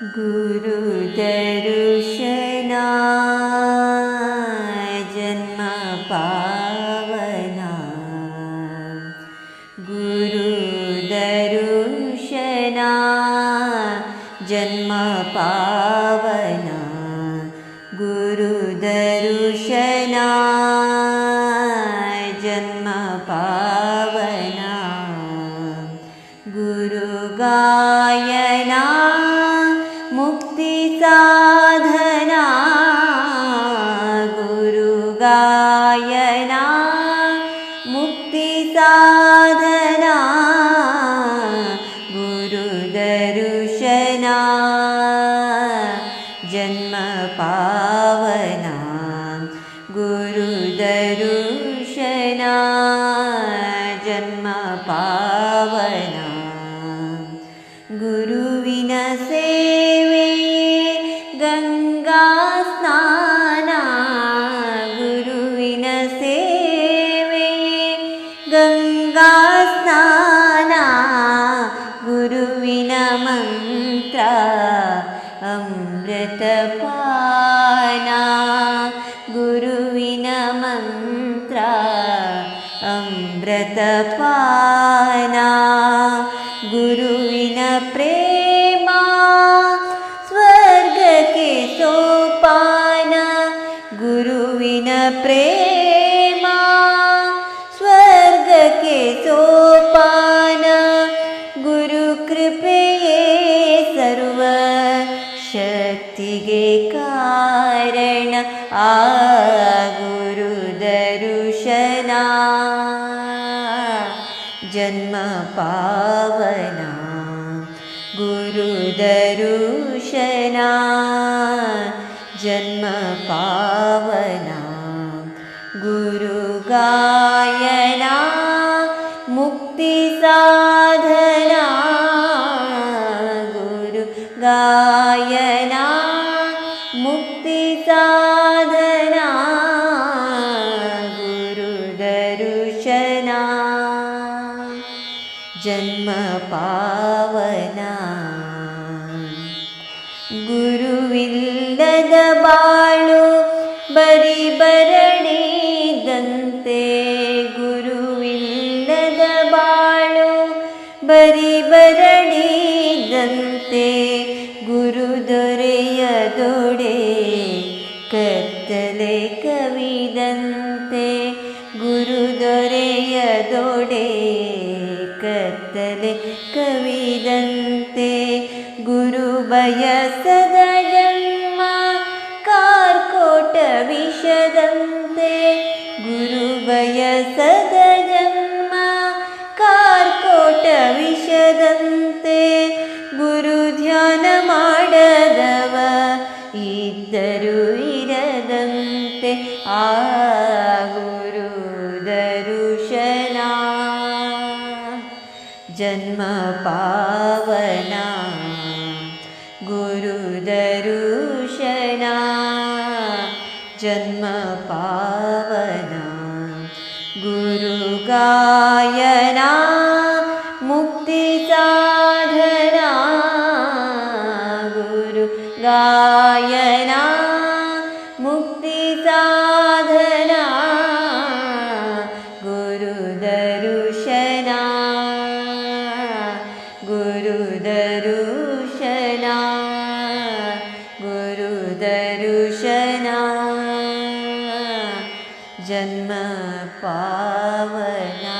गुरुदर्शना जन्म पावना गुरुदर्शना जन्म पावना गुरुदर्शना जन्म मुक्तिसाधना गुरुदर्शना जन्म पावना गुरुदर्शना जन्म पावना। गुरुविन सेवे गङ्गास्नाना गङ्गास्नाना गुरुविन मन्त्र अमृतपाना गुरुविन मन्त्र अमृतपाना गुरुविन प्रेमा स्वर्गके सोपान गुरुविन प्रेमा आ गुरुदर्शना। जन्म पावना। गुरुदर्शना। जन्म पावना। गुरुगायना। मुक्तिसाधना गुरुगायना जन्म पावना ಗುರುವಿಲ್ಲದ ಬಾಳು ಬರಿ ಬರಣಿದಂತೆ ಗುರುವಿಲ್ಲದ ಬಾಳು ಬರಿ ಬರಣಿದಂತೆ ಗುರು ದೊರೆಯದೊಡೆ ಕತ್ತಲೆ ಕವಿದಂತೆ ಗುರು ದೊರೆಯದೊಡೆ ಕತ್ತಲೆ ಕವಿದಂತೆ ಗುರು ಬಯಸದ ಜನ್ಮ ಕಾರ್ಕೋಟ ವಿಷದಂತೆ ಗುರು ಬಯಸದ ಜನ್ಮ ಕಾರ್ಕೋಟ ವಿಷದಂತೆ ಗುರು ಧ್ಯಾನ ಮಾಡದವ ಇದ್ದರು ಇರದಂತೆ ಆ जन्म पावना गुरु दरुषना जन्म पावना गुरु गुरुदरुशना गुरुदरुशना। जन्म पावना